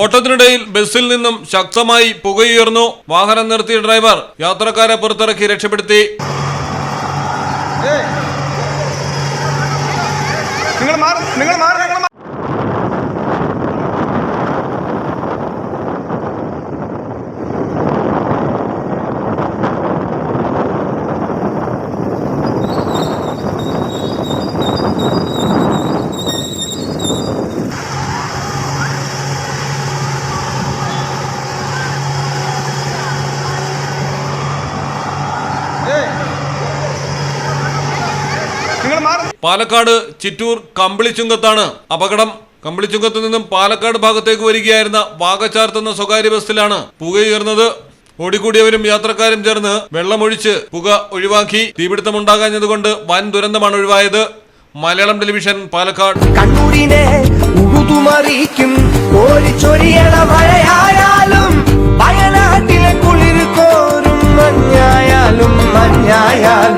ഓട്ടത്തിനിടയിൽ ബസ്സിൽ നിന്നും ശക്തമായി പുകയുയർന്നു. വാഹനം നിർത്തിയ ഡ്രൈവർ യാത്രക്കാരെ പുറത്തിറക്കി രക്ഷപ്പെടുത്തി. നിങ്ങൾ നിങ്ങൾ പാലക്കാട് ചിറ്റൂർ കമ്പിളിച്ചുങ്കത്താണ് അപകടം. കമ്പിളിച്ചുങ്കത്ത് നിന്നും പാലക്കാട് ഭാഗത്തേക്ക് വരികയായിരുന്ന വാഗച്ചാർത്തുന്ന സ്വകാര്യ ബസ്സിലാണ് പുകയുയർന്നത് ഓടിക്കൂടിയവരും യാത്രക്കാരും ചേർന്ന് വെള്ളമൊഴിച്ച് പുക ഒഴിവാക്കി. തീപിടുത്തമുണ്ടാകാഞ്ഞതുകൊണ്ട് വൻ ദുരന്തമാണ് ഒഴിവായത്. മലയാളം ടെലിവിഷൻ പാലക്കാട്. കണ്ണൂരിനെ ഉഴുതുമറിയിക്കും